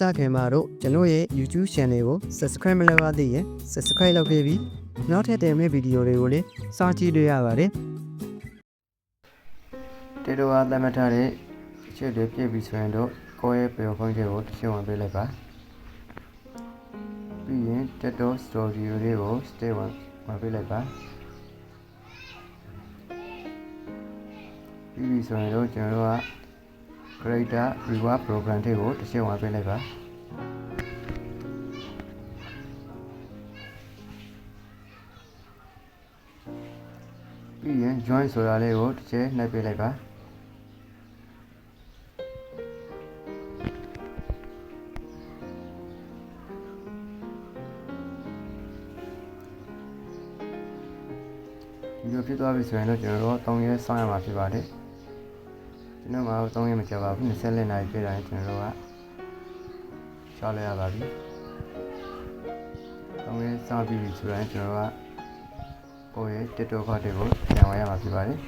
စခင်မှာတော့ကျွန်တော်ရဲ့ YouTube Channel ကို Subscribe မလုပ်ရသေးရင် Subscribe လုပ်ပေးပြီးနောက်ထပ်တင်မယ့်ဗီဒီယိုတွေကိုလည်းစောင့်ကြည့်တွေ့ရပါတယ်တေတော်အားသတ်မှတ်ထားတဲ့ချစ်တွေပြည့်ပြီဆိုရင်တော့ကိုယ့်ရဲ့ပေဖုန်းတွေကိုတစ်ချက်ဝင်ပေးလိုက်ပါပြီးရင် Tattoo Studio လေးကို Stay ဝင်ဝင်ပေးလိုက်ပါပြီးပြီဆိုရင်တော့ကျွန်တော်တို့က Creator Reward Program တွေကိုတစ်ချက်ဝင်ပေးလိုက်ပါပြီးရင် join ဆိုတာလေးကိုတစ်ချက်နှိပ်ပေးလိုက်ပါဒီလိုဖြစ်သွားပြီဆိုရင်တော့ကျွန်တော်တို့3ရက်စောင့်ရမှာဖြစ်ပါတယ် ကျွန်တော်မှ3ရက်မကြာပါဘူး20လနာရီပြည့်တိုင်းကျွန်တော်တို့ကရှောက်လိုက်ရပါပြီ3ရက်စောင့်ပြီးပြီဆိုရင်ကျွန်တော်တို့ကကိုယ့်ရဲ့ TikTok ခေါက်တွေကိုပြန်ဝင်ရမှာဖြစ်ပါတယ်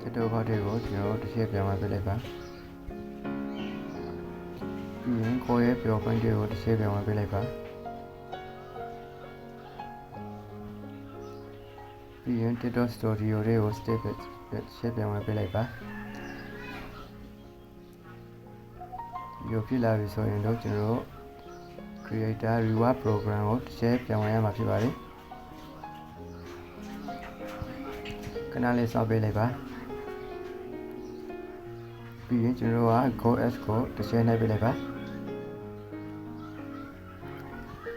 TikTok ခေါက်တွေကိုကျွန်တော်တို့တစ်ချက်ပြန်ဝင်ပြလိုက်ပါပြီးရင်ကိုယ့်ရဲ့ပြောခွင့်တွေကိုတစ်ချက်ပြန်ဝင်ပြလိုက်ပါ ပြီးရင် TikTok Studio တွေကို step ချက်ပြန်ဝင်ပြလိုက်ပါဒီလိုဖြစ်လာပြီဆိုရင်တော့ကျွန်တော်တို့ Creator Reward Program ကိုတစ်ချက်ပြန်ဝင်ရမှာဖြစ်ပါတယ်ခဏလေးစောင့်ပေးလိုက်ပါပြီးရင်ကျွန်တော်တို့က Go S ကိုတစ်ချက်နှိပ်ပေးလိုက်ပါ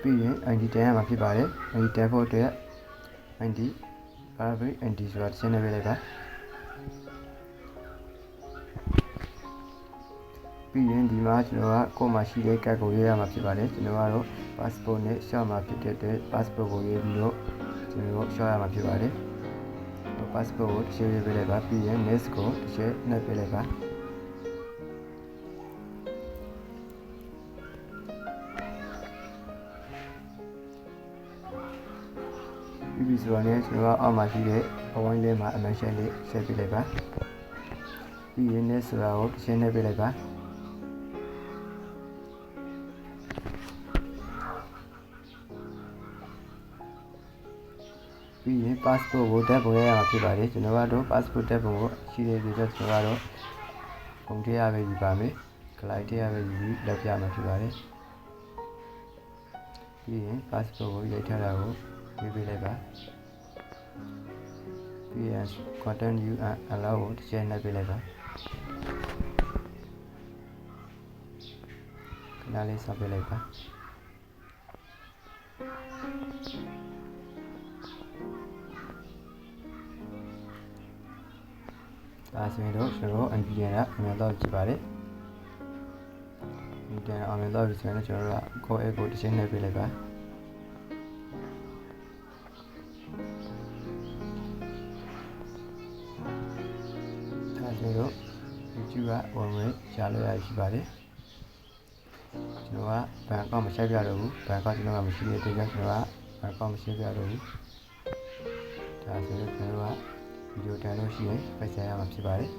ပြီးရင် ID တန်းရမှာဖြစ်ပါတယ် ID တန်းဖို့အတွက် ID Fabric ID ဆိုတာတစ်ချက်နှိပ်ပေးလိုက်ပါပြီးရင်ဒီမှာကျွန်တော်ကကိုယ်မှာရှိတဲ့ကတ်ကိုရေးရမှာဖြစ်ပါတယ်ကျွန်တော်ကတော့ passport နဲ့ရှောက်မှာဖြစ်တဲ့အတွက် passport ကိုရေးပြီးတော့ကျွန်တော်ရှောက်ရမှာဖြစ်ပါတယ် passport ကိုတစ်ချက်ရေးပေးလိုက်ပါပြီးရင် next ကိုတစ်ချက်နှိပ်ပေးလိုက်ပါ ပြီးပြီဆိုတော့လည်းကျွန်တော်ကအောက်မှာရှိတဲ့ဘဝင်းလေးမှာအမရှယ်လေးဆက်ပေးလိုက်ပါပြီးရင် next ဆိုတာကိုတစ်ချက်နှိပ်ပေးလိုက်ပါပြီးရင် passport ကိုတက်ပုံရရမှာဖြစ်ပါတယ်ကျွန်တော်ကတော့ passport တက်ပုံကိုရှိတဲ့ဒီတော့ကျွန်တော်ကတော့ပုံထည့်ရပဲယူပါမယ် client ထည့်ရပဲယူပြီးလောက်ပြမှာဖြစ်ပါတယ်ပြီးရင် passport ကိုရိုက်ထားတာကို ရေးပေးလိုက်ပါပြီးရင် content you and allow ကိုတစ်ချက်နှိုက်ပေးလိုက်ပါခဏလေးဆောက်ပေးလိုက်ပါဒါဆိုရင်တော့ကျွန်တော် NVIDIA ကအမြင်တော့ကြည့်ပါတယ် NVIDIA အမြင်တော့ဆိုရင်ကျွန်တော်တို့က Go A ကိုတစ်ချက်နှိပ်ပေးလိုက်ပါ ဒါဆိုတော့ YouTube ကဝင်ဝင်ရှားလို့ရရှိပါတယ်ကျွန်တော်ကဘန်ကောက်မဆက်ပြတော့ဘူးဘန်ကောက်ကျွန်တော်ကမရှိတဲ့အတွက်ကျွန်တော်ကဘန်ကောက်မဆက်ပြတော့ဘူးဒါဆိုတော့ကျွန်တော်ကဗီဒီယိုတန်လို့ရှိရင်ပတ်စံရမှာဖြစ်ပါတယ်